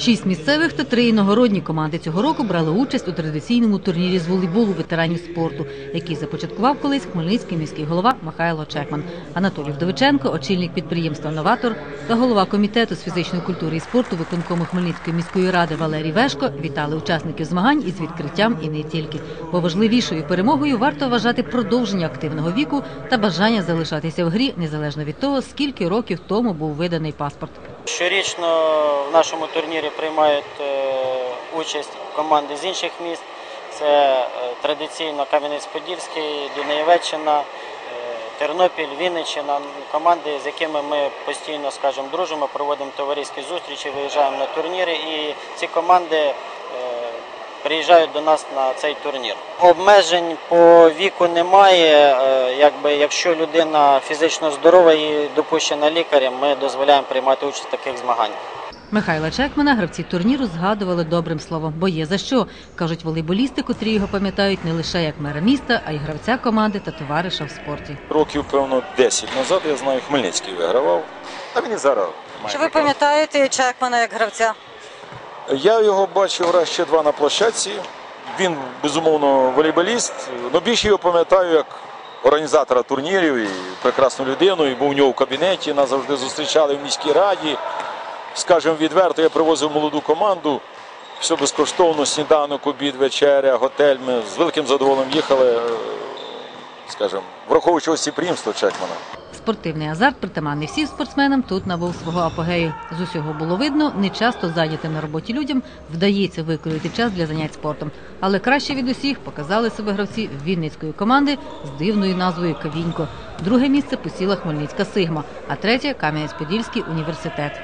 Шість місцевих та три іногородні команди цього року брали участь у традиційному турнірі з волейболу ветеранів спорту, який започаткував колись хмельницький міський голова Михайло Чекман. Анатолій Вдовиченко, очільник підприємства Новатор та голова комітету з фізичної культури і спорту виконкому Хмельницької міської ради Валерій Вешко вітали учасників змагань із відкриттям і не тільки. Бо важливішою перемогою варто вважати продовження активного віку та бажання залишатися в грі незалежно від того, скільки років тому був виданий паспорт. Щорічно в нашому турнірі приймають е, участь команди з інших міст. Це е, традиційно Кам'янець-Подільський, Дунаєвеччина, е, Тернопіль, Вінниччина. Команди, з якими ми постійно скажімо, дружимо, проводимо товариські зустрічі, виїжджаємо на турніри. І ці команди приїжджають до нас на цей турнір. Обмежень по віку немає. Е, Якби якщо людина фізично здорова і допущена лікарем, ми дозволяємо приймати участь в таких змаганнях. Михайла Чекмана гравці турніру згадували добрим словом, бо є за що кажуть волейболісти, котрі його пам'ятають не лише як мера міста, а й гравця команди та товариша в спорті. Років, певно, 10 назад, я знаю, Хмельницький вигравав. А він і зараз. має Чи ви пам'ятаєте Чекмана як гравця? Я його бачив раз ще два на площадці. Він, безумовно, волейболіст. але більше його пам'ятаю як організатора турнірів і прекрасну людину. І був у нього в кабінеті, нас завжди зустрічали в міській раді. Скажемо відверто, я привозив молоду команду. Все безкоштовно, сніданок, обід, вечеря, готель. Ми з великим задоволенням їхали, е, скажімо, враховуючи ось приємства Чекмана. Спортивний азарт, притаманний всім спортсменам, тут набув свого апогею. З усього було видно, не часто зайнятим на роботі людям вдається викроїти час для занять спортом. Але краще від усіх показали себе гравці Вінницької команди з дивною назвою Кавінько. Друге місце посіла Хмельницька Сигма, а третє Кам'янець-Подільський університет.